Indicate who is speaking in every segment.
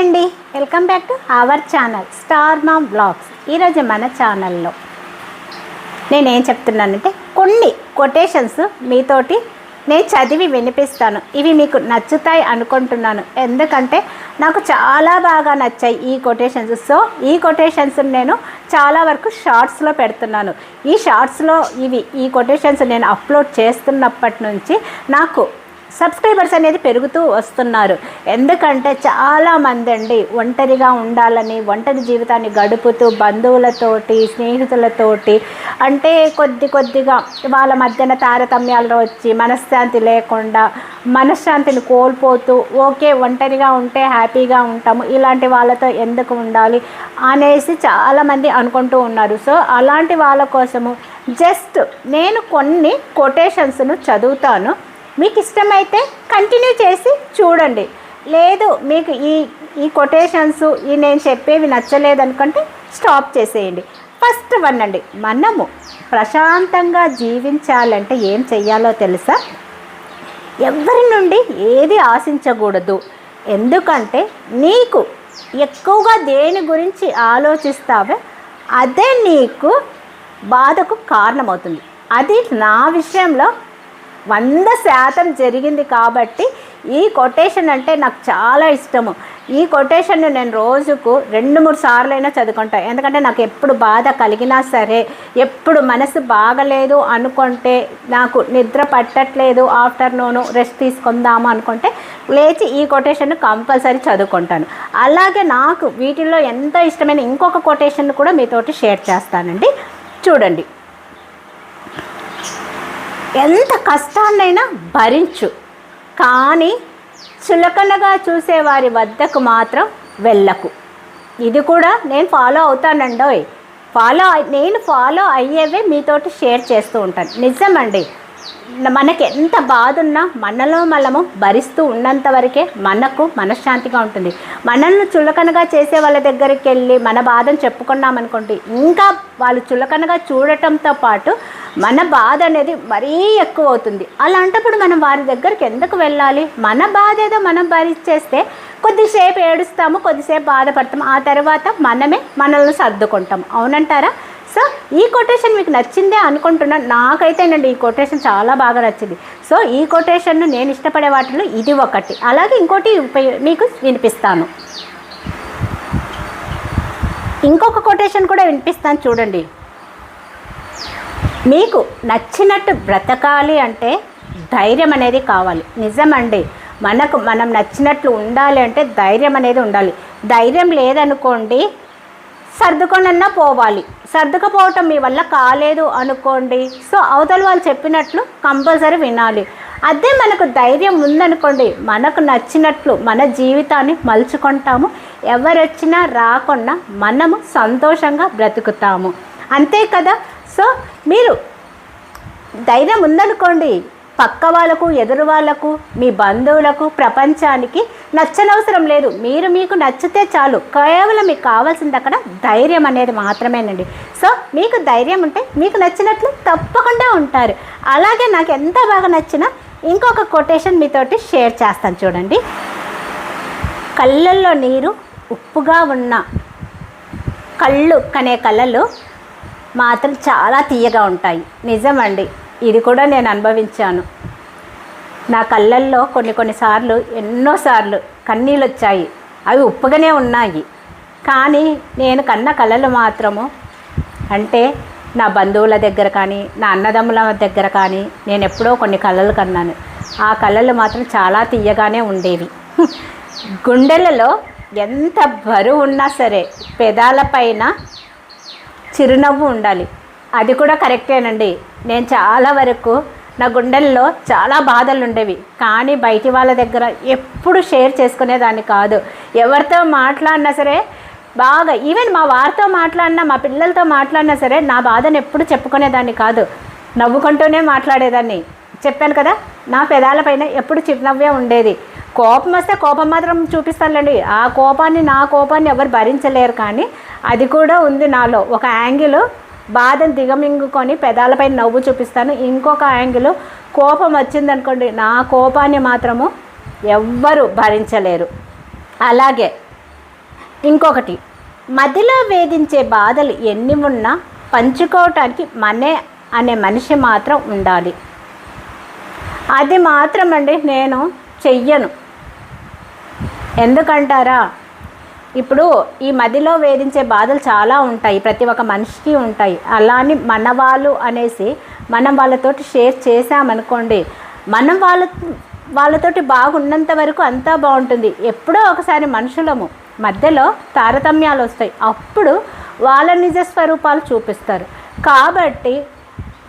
Speaker 1: అండి. Welcome back to our channel star mom blogs ఈరోజు మన ఛానల్లో నేనేం చెప్తున్నానంటే కొన్ని కొటేషన్స్ మీతోటి నేను చదివి వినిపిస్తాను. ఇవి మీకు నచ్చుతాయి అనుకుంటున్నాను. ఎందుకంటే నాకు చాలా బాగా నచ్చాయి ఈ కొటేషన్స్ సో ఈ కొటేషన్స్ నేను చాలా వరకు షార్ట్స్లో పెడుతున్నాను. ఈ షార్ట్స్లో ఇవి ఈ కొటేషన్స్ నేను అప్లోడ్ చేస్తున్నప్పటి నుంచి నాకు సబ్స్క్రైబర్స్ అనేది పెరుగుతూ వస్తున్నారు. ఎందుకంటే చాలామంది అండి ఒంటరిగా ఉండాలని ఒంటరి జీవితాన్ని గడుపుతూ బంధువులతోటి స్నేహితులతోటి అంటే కొద్ది కొద్దిగా వాళ్ళ మధ్యన తారతమ్యాలు వచ్చి మనశ్శాంతి లేకుండా మనశ్శాంతిని కోల్పోతూ ఓకే ఒంటరిగా ఉంటే హ్యాపీగా ఉంటాము ఇలాంటి వాళ్ళతో ఎందుకు ఉండాలి అనేసి చాలామంది అనుకుంటూ ఉన్నారు. సో అలాంటి వాళ్ళ కోసము జస్ట్ నేను కొన్ని కొటేషన్స్ను చదువుతాను. మీకు ఇష్టమైతే కంటిన్యూ చేసి చూడండి. లేదు మీకు ఈ ఈ కొటేషన్స్ ఈ నేను చెప్పేవి నచ్చలేదు అనుకుంటే స్టాప్ చేసేయండి. ఫస్ట్ వన్ అండి మనము ప్రశాంతంగా జీవించాలంటే ఏం చెయ్యాలో తెలుసా? ఎవరి నుండి ఏది ఆశించకూడదు? ఎందుకంటే నీకు ఎక్కువగా దేని గురించి ఆలోచిస్తావో అదే నీకు బాధకు కారణమవుతుంది. అది నా విషయంలో వంద శాతం జరిగింది కాబట్టి ఈ కొటేషన్ అంటే నాకు చాలా ఇష్టము. ఈ కొటేషన్ నేను రోజుకు రెండు మూడు సార్లు అయినా చదువుకుంటాను ఎందుకంటే నాకు ఎప్పుడు బాధ కలిగినా సరే ఎప్పుడు మనసు బాగలేదు అనుకుంటే నాకు నిద్ర పట్టట్లేదు ఆఫ్టర్నూను రెస్ట్ తీసుకుందాము అనుకుంటే లేచి ఈ కొటేషన్ కంపల్సరీ చదువుకుంటాను. అలాగే నాకు వీటిల్లో ఎంతో ఇష్టమైన ఇంకొక కొటేషన్ కూడా మీతోటి షేర్ చేస్తానండి. చూడండి. ఎంత కష్టాన్నైనా భరించు. కానీ చులకనగా చూసే వారి వద్దకు మాత్రం వెళ్ళకు. ఇది కూడా నేను ఫాలో అవుతానండోయ్. ఫాలో నేను ఫాలో అయ్యేవే మీతోటి షేర్ చేస్తూ ఉంటాను. నిజమండి. మనకి ఎంత బాధ ఉన్నా మనలో మనము భరిస్తూ ఉన్నంత వరకే మనకు మనశ్శాంతిగా ఉంటుంది. మనల్ని చులకనగా చేసే వాళ్ళ దగ్గరికి వెళ్ళి మన బాధను చెప్పుకున్నామనుకోండి ఇంకా వాళ్ళు చులకనగా చూడటంతో పాటు మన బాధ అనేది మరీ ఎక్కువ అవుతుంది అలాంటప్పుడు మనం వారి దగ్గరికి ఎందుకు వెళ్ళాలి? మన బాధ ఏదో మనం భరించేస్తే కొద్దిసేపు ఏడుస్తాము కొద్దిసేపు బాధపడతాము. ఆ తర్వాత మనమే మనల్ని సర్దుకుంటాం అవునంటారా? సో ఈ కొటేషన్ మీకు నచ్చిందే అనుకుంటున్నాను నాకైతేనండి ఈ కొటేషన్ చాలా బాగా నచ్చింది. సో ఈ కొటేషన్ను నేను ఇష్టపడే వాటిలో ఇది ఒకటి. అలాగే ఇంకోటి మీకు వినిపిస్తాను. ఇంకొక కొటేషన్ కూడా వినిపిస్తాను చూడండి. మీకు నచ్చినట్టు బ్రతకాలి అంటే ధైర్యం అనేది కావాలి. నిజమండి. మనకు మనం నచ్చినట్లు ఉండాలి అంటే ధైర్యం అనేది ఉండాలి. ధైర్యం లేదనుకోండి సర్దుకొనన్నా పోవాలి. సర్దుకపోవటం మీ వల్ల కాలేదు అనుకోండి. సో అవతల వాళ్ళు చెప్పినట్లు కంపల్సరీ వినాలి. అదే మనకు ధైర్యం ఉందనుకోండి మనకు నచ్చినట్లు మన జీవితాన్ని మలుచుకుంటాము. ఎవరొచ్చినా రాకుండా మనము సంతోషంగా బ్రతుకుతాము. అంతే కదా? సో మీరు ధైర్యం ఉందనుకోండి. పక్క వాళ్ళకు ఎదురు వాళ్ళకు మీ బంధువులకు ప్రపంచానికి నచ్చనవసరం లేదు. మీరు మీకు నచ్చితే చాలు. కేవలం మీకు కావాల్సింది అక్కడ ధైర్యం అనేది మాత్రమేనండి. సో మీకు ధైర్యం ఉంటే మీకు నచ్చినట్లు తప్పకుండా ఉంటారు. అలాగే నాకు ఎంత బాగా నచ్చినా ఇంకొక కొటేషన్ మీతోటి షేర్ చేస్తాను చూడండి. కళ్ళల్లో నీరు ఉప్పుగా ఉన్న కళ్ళు కనే కళ్ళలో మాత్రం చాలా తీయగా ఉంటాయి. నిజమండి. ఇది కూడా నేను అనుభవించాను. నా కళ్ళల్లో కొన్ని కొన్నిసార్లు ఎన్నోసార్లు కన్నీళ్ళు వచ్చాయి అవి ఉప్పుగానే ఉన్నాయి. కానీ నేను కన్న కళలు మాత్రము అంటే నా బంధువుల దగ్గర కానీ నా అన్నదమ్ముల దగ్గర కానీ నేను ఎప్పుడో కొన్ని కళలు కన్నాను. ఆ కళలు మాత్రం చాలా తీయగానే ఉండేవి. గుండెలలో ఎంత బరువు ఉన్నా సరే పెదాలపైన చిరునవ్వు ఉండాలి. అది కూడా కరెక్టేనండి. నేను చాలా వరకు నా గుండెల్లో చాలా బాధలు ఉండేవి కానీ బయటి వాళ్ళ దగ్గర ఎప్పుడు షేర్ చేసుకునేదాన్ని కాదు. ఎవరితో మాట్లాడినా సరే బాగా ఈవెన్ మా వారితో మాట్లాడినా మా పిల్లలతో మాట్లాడినా సరే నా బాధను ఎప్పుడు చెప్పుకునేదాన్ని కాదు. నవ్వుకుంటూనే మాట్లాడేదాన్ని. చెప్పాను కదా నా పెదాలపైన ఎప్పుడు చిరునవ్వే ఉండేది. కోపం వస్తే కోపం మాత్రం చూపిస్తానులేండి. ఆ కోపాన్ని నా కోపాన్ని ఎవరు భరించలేరు కానీ అది కూడా ఉంది నాలో. ఒక యాంగిల్ బాధను దిగమింగుకొని పెదాలపై నవ్వు చూపిస్తాను. ఇంకొక యాంగిల్ కోపం వచ్చిందనుకోండి నా కోపాన్ని మాత్రము ఎవ్వరు భరించలేరు. అలాగే ఇంకొకటి మదిలో వేధించే బాధలు ఎన్ని ఉన్నా పంచుకోవటానికి మనే అనే మనిషి మాత్రం ఉండాలి. అది మాత్రం అండి నేను చెయ్యను. ఎందుకంటారా? ఇప్పుడు ఈ మదిలో వేధించే బాధలు చాలా ఉంటాయి. ప్రతి ఒక్క మనిషికి ఉంటాయి. అలాని మన వాళ్ళు అనేసి మనం వాళ్ళతోటి షేర్ చేసామనుకోండి మనం వాళ్ళ వాళ్ళతోటి బాగున్నంత వరకు అంతా బాగుంటుంది. ఎప్పుడో ఒకసారి మనుషులము మధ్యలో తారతమ్యాలు వస్తాయి. అప్పుడు వాళ్ళ నిజ స్వరూపాలు చూపిస్తారు. కాబట్టి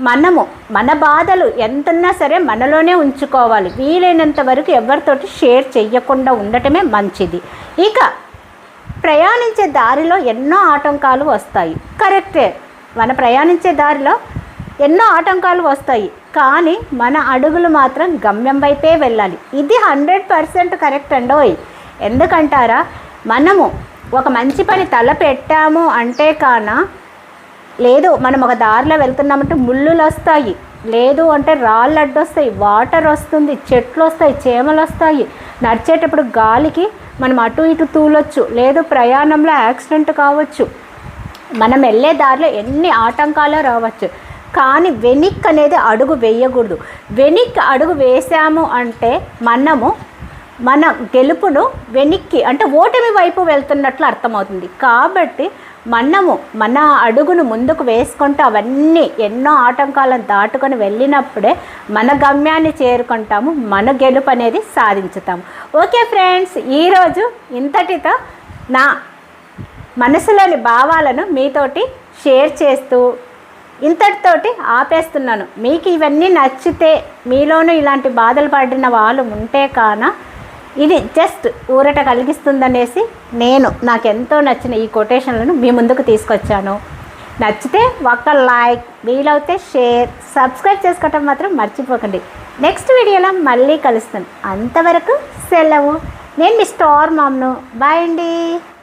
Speaker 1: మనము మన బాధలు ఎంతన్నా సరే మనలోనే ఉంచుకోవాలి. వీలైనంత వరకు ఎవరితోటి షేర్ చెయ్యకుండా ఉండటమే మంచిది. ఇక ప్రయాణించే దారిలో ఎన్నో ఆటంకాలు వస్తాయి. కరెక్టే మన ప్రయాణించే దారిలో ఎన్నో ఆటంకాలు వస్తాయి. కానీ మన అడుగులు మాత్రం గమ్యం వైపే వెళ్ళాలి. ఇది హండ్రెడ్ పర్సెంట్ కరెక్ట్ అండోయ్ ఎందుకంటారా? మనము ఒక మంచి పని తల పెట్టాము అంటే కాన లేదు మనం ఒక దారిలో వెళ్తున్నామంటే ముళ్ళులు వస్తాయి లేదు అంటే రాళ్ళు అడ్డొస్తాయి వాటర్ వస్తుంది చెట్లు వస్తాయి చేమలు వస్తాయి నడిచేటప్పుడు గాలికి మనం అటు ఇటు తూలొచ్చు. లేదు ప్రయాణంలో యాక్సిడెంట్ కావచ్చు. మనం వెళ్ళే దారిలో ఎన్ని ఆటంకాలు రావచ్చు. కానీ వెనిక్ అనేది అడుగు వేయకూడదు. వెనిక్ అడుగు వేసాము అంటే మనము మన గెలుపును వెనక్కి అంటే ఓటమి వైపు వెళ్తున్నట్లు అర్థమవుతుంది. కాబట్టి మనము మన అడుగును ముందుకు వేసుకుంటూ అవన్నీ ఎన్నో ఆటంకాలను దాటుకొని వెళ్ళినప్పుడే మన గమ్యాన్ని చేరుకుంటాము మన గెలుపు అనేది సాధించుతాము. ఓకే ఫ్రెండ్స్ ఈరోజు ఇంతటితో నా మనసులోని భావాలను మీతోటి షేర్ చేస్తూ ఇంతటితోటి ఆపేస్తున్నాను. మీకు ఇవన్నీ నచ్చితే మీలోనూ ఇలాంటి బాధలు పడిన వాళ్ళు ఉంటే కాన ఇది జస్ట్ ఊరట కలిగిస్తుందనేసి నేను నాకు ఎంతో నచ్చిన ఈ కొటేషన్లను మీ ముందుకు తీసుకొచ్చాను. నచ్చితే ఒక్క లైక్ వీలవుతే షేర్ సబ్స్క్రైబ్ చేసుకోవటం మాత్రం మర్చిపోకండి. నెక్స్ట్ వీడియోలో మళ్ళీ కలుస్తాను అంతవరకు సెలవు. నేను మీ స్టార్ మామ్ను. బాయ్ అండి.